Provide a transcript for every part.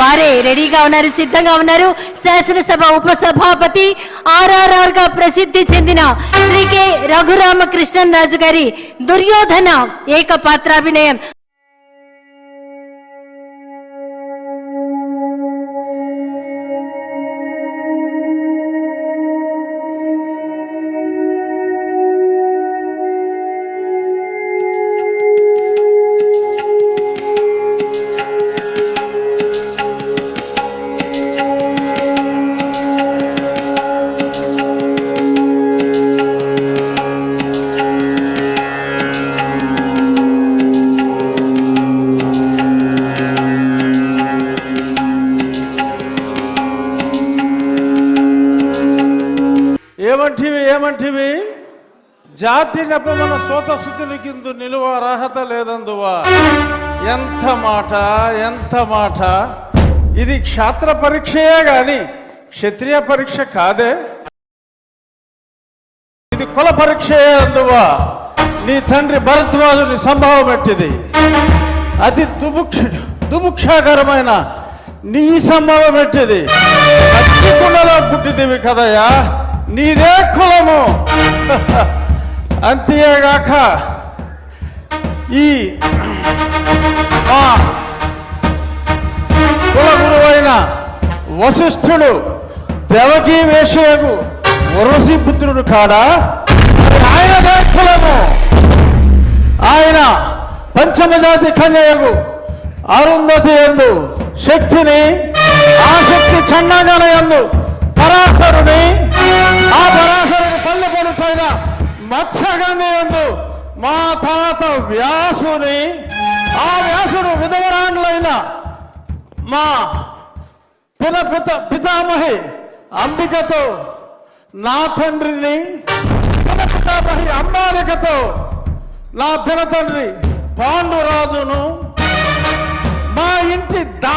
వారే రెడీగా ఉన్నారు సిద్ధంగా ఉన్నారు. శాసనసభ ఉపసభాపతి ఆర్ఆర్ఆర్గా ప్రసిద్ధి చెందిన శ్రీ కె రఘురామకృష్ణన్ రాజు గారి దుర్యోధన ఏకపాత్రాభినయం. ఏమంటివి ఏమంటివి? జాతి నెపమన సోత కింద నిలువ అర్హత లేదందువా? ఎంత మాట ఎంత మాట? ఇది క్షాత్ర పరీక్షయే గాని క్షత్రియ పరీక్ష కాదే. ఇది కుల పరీక్షయే అందువా? నీ తండ్రి భరద్వాజుని సంభవం ఎట్టిది? అది దుభుక్ష దుభుక్షాకరమైన నీ సంభవం ఎట్టిది? కుండలో పుట్టిదివి కదయా నీదే కులము. అంతేగాక ఈ మా కుల గురువైన వశిష్ఠుడు దేవకీ వేషయకు వరసి పుత్రుడు కాడా? ఆయనదే కులము. ఆయన పంచమజాతి కన్యకు అరుంధతి ఎందు శక్తిని ఆ శక్తి చండాగన ఎందు పరాశరుని ఆ పరాశరుని పల్లె పలుచైన మత్స్యగంధి ఎందు మా తాత వ్యాసుని ఆ వ్యాసుడు విధవరాండ్లైన మా పిన పిత పితామహి అంబికతో నా తండ్రిని పున పితామహి అంబాలికతో నా పిన తండ్రి పాండురాజును మా ఇంటి దా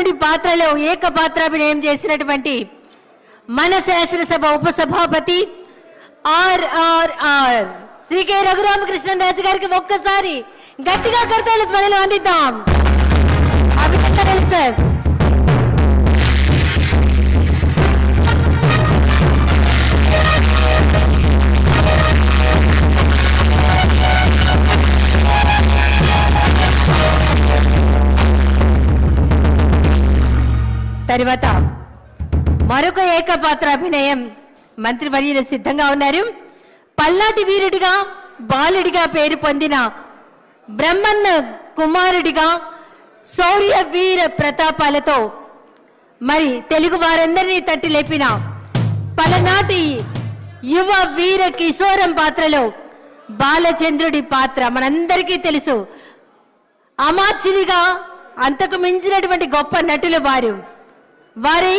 దుర్యోధనుడి పాత్రలో ఏక పాత్రాభినయం చేసినటువంటి మన శాసనసభ ఉపసభాపతి ఆర్ఆర్ఆర్. శ్రీ కె రఘురామకృష్ణరాజు గారికి ఒక్కసారి గట్టిగా కర్తలు త్వరలో అందిద్దాం. అభినందనలు సార్. తర్వాత మరొక ఏకపాత్ర అభినయం మంత్రి వర్యులు సిద్ధంగా ఉన్నారు. పల్నాటి వీరుడిగా బాలుడిగా పేరు పొందిన బ్రహ్మన్న కుమారుడిగా శౌర్య వీర ప్రతాపాలతో మరి తెలుగు వారందరినీ తట్టి లేపిన పలనాటి యువ వీర కిశోరం పాత్రలో బాలచంద్రుడి పాత్ర మనందరికీ తెలుసు. అమాచ్యుడిగా అంతకు మించినటువంటి గొప్ప నటులు వారు. వారి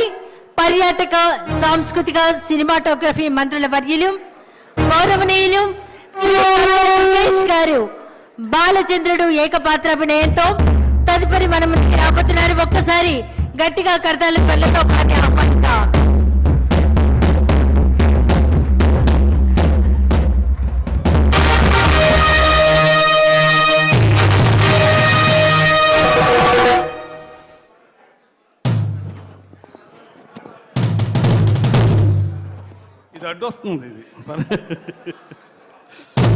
పర్యాటక సాంస్కృతిక సినిమాటోగ్రఫీ మంత్రుల వర్యులు గౌరవనీయులు శ్రీ గారు. బాలచంద్రుడు ఏకపాత్రాభినయంతో తదుపరి మన ముందుకు రాబోతున్నారు. ఒక్కసారి గట్టిగా కర్తాల పళ్ళతో వారిని ఇది అడ్డొస్తుంది ఇది.